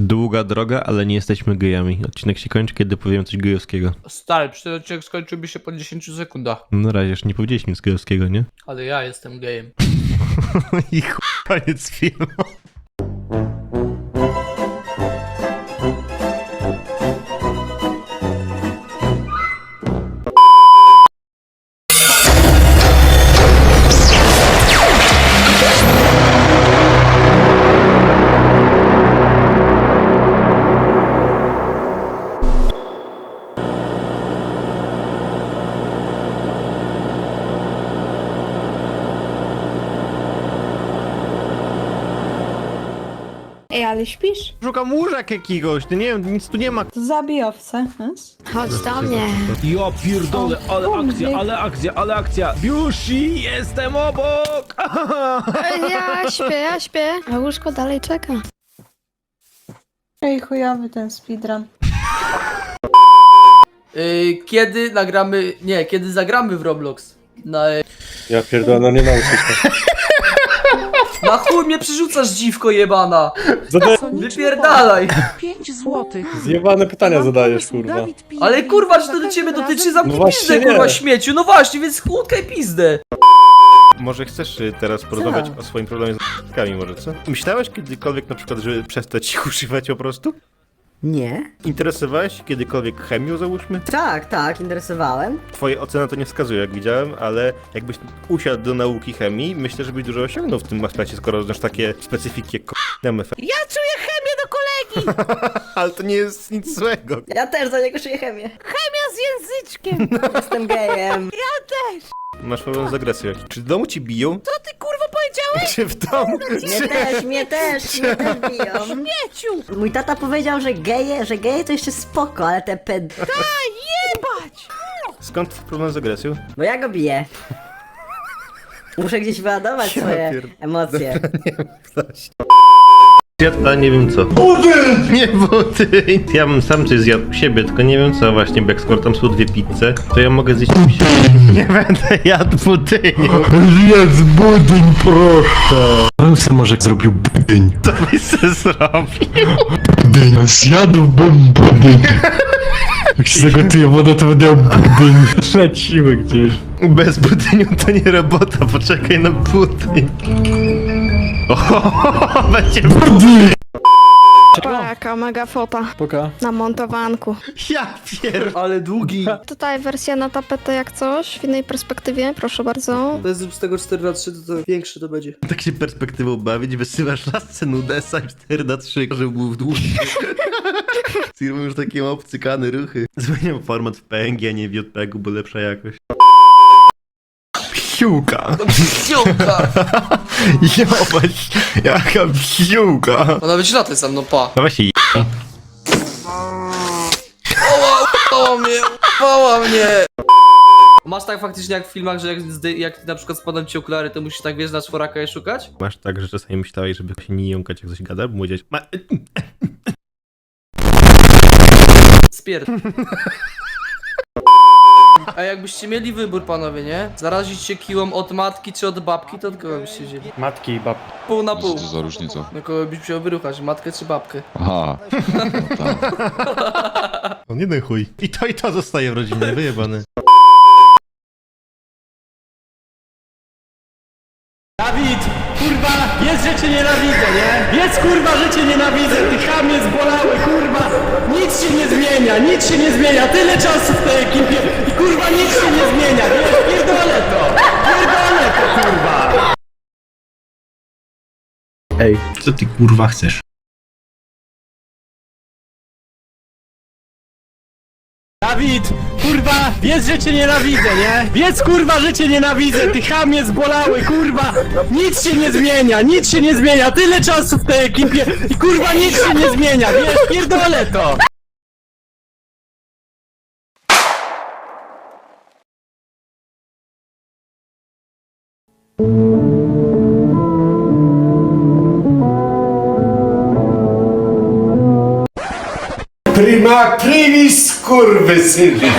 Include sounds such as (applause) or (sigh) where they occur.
Długa droga, ale nie jesteśmy gejami. Odcinek się kończy, kiedy powiem coś gejowskiego. Stary, przecież odcinek skończyłby się po 10 sekundach. No na razie jeszcze nie powiedzieliśmy nic gejowskiego, nie? Ale ja jestem gejem. (laughs) I chuj, koniec filmu. Ej, ale śpisz? Szukam łóżek jakiegoś, no nie wiem, nic tu nie ma. To zabij owce. Chodź do mnie. Ja pierdolę, ale O, akcja, kurde. ale akcja, ale akcja. Biushi, jestem obok! (laughs) Ej, Ja śpię, ja śpię. A łóżko dalej czeka. Ej, chujowy ten speedrun. Yy, kiedy nagramy. Nie, kiedy zagramy w Roblox? Na, Ja pierdolę, no nie się. (laughs) na chuj mnie przerzucasz dziwko jebana! Zadaję Wypierdalaj! 5 złotych. zjebane pytania zadajesz, kurwa. Ale kurwa, czy to do ciebie dotyczy? Zamknij No właśnie pizdę, nie. kurwa, śmieciu! No właśnie, więc chłódkaj pizdę! Może chcesz y, teraz porozmawiać o swoim problemie z n***kami może, co? Myślałeś kiedykolwiek na przykład, żeby przestać ich używać po prostu? Nie. Interesowałeś się kiedykolwiek chemią, załóżmy? Tak, tak, interesowałem. Twoje ocena to nie wskazuje, jak widziałem, ale jakbyś usiadł do nauki chemii, myślę, że byś dużo osiągnął w tym aspekcie, skoro znasz takie specyfiki jak k***emy. Ja czuję chemię do kolegi! (laughs) Ale to nie jest nic złego. Ja też do niego czuję chemię. Chemia z języczkiem! (laughs) Jestem gejem. Masz problem z agresją. Czy w domu ci biją? Co powiedziałeś? (laughs) Czy w domu? Mnie też, mnie też, mnie też biją. (laughs) Śmieciu! Mój tata powiedział, że geje, że geje to jeszcze spoko, ale te ped... Skąd problem z agresją? Bo ja go biję. Muszę gdzieś wyładować Ja swoje pier- emocje. (laughs) Ja nie wiem co. Budyń! Nie budyń! Ja bym sam coś zjadł u siebie, tylko nie wiem co właśnie, bo jak skoro tam są dwie pizze, to ja mogę zjeść u siebie. (laughs) Nie będę jadł budyniu. Jedz budyń, proszę. Bym sobie może zrobił budyń. Co byś se zrobił? Budyń, zjadłbym budyń. Jak się zagotuje woda, to będę miał budyń. Trzeciły gdzieś. Bez budyniu to nie robota, poczekaj na budyń. (laughs) Będzie jaka mega fota. Poka. Na montowanku. Ja pier... Ale długi! Tutaj wersja na tapetę jak coś, w innej perspektywie, proszę bardzo. To jest z tego 4 na 3 to, to większy to będzie. Tak się perspektywą bawić, wysyłasz lasce nudesa i 4 na 3, żeby był w dłuższy. (laughs) Robią już takie obcykane ruchy. Zmieniam format w PNG, a nie w JPEG-u, bo lepsza jakość. Psiuka! Psiuka! (laughs) Jobać, jaka psiuka! Ona wycina za mną, pa! No właśnie, Pała mnie! Pała mnie! Masz tak faktycznie jak w filmach, że jak, zdy- jak na przykład spadną ci okulary, to musisz tak wiesz na czworaka je szukać? masz tak, że czasami myślałeś, żeby się nie jąkać jak coś gada, bo mówiłeś, ma... Spierd. (laughs) A jakbyście mieli wybór, panowie, nie? Zarazić się kiłą od matki czy od babki, to od kogo byście wzięli? Matki i babki. Pół na pół. Co za różnica? No kogo byś chciał wyruchać, matkę czy babkę? Aha. (laughs) No tak. On jeden chuj. I to i to zostaje w rodzinie, wyjebane. Dawid, kurwa, jest, że cię nienawidzę, nie? Jest, kurwa, że cię nienawidzę, ty chamie zbolały, kurwa. Nic się nie zmienia, nic się nie zmienia, tyle czasu w tej ekipie i kurwa nic się nie zmienia, wiesz, pierdolę to, pierdolę to, kurwa. Co ty kurwa chcesz? Dawid, kurwa, wiesz, że cię nienawidzę, nie? Wiedz, kurwa, że cię nienawidzę, ty chamie zbolały, kurwa. Nic się nie zmienia, nic się nie zmienia, tyle czasu w tej ekipie i kurwa nic się nie zmienia, wiesz, pierdolę to. Prima primis kurwy syny.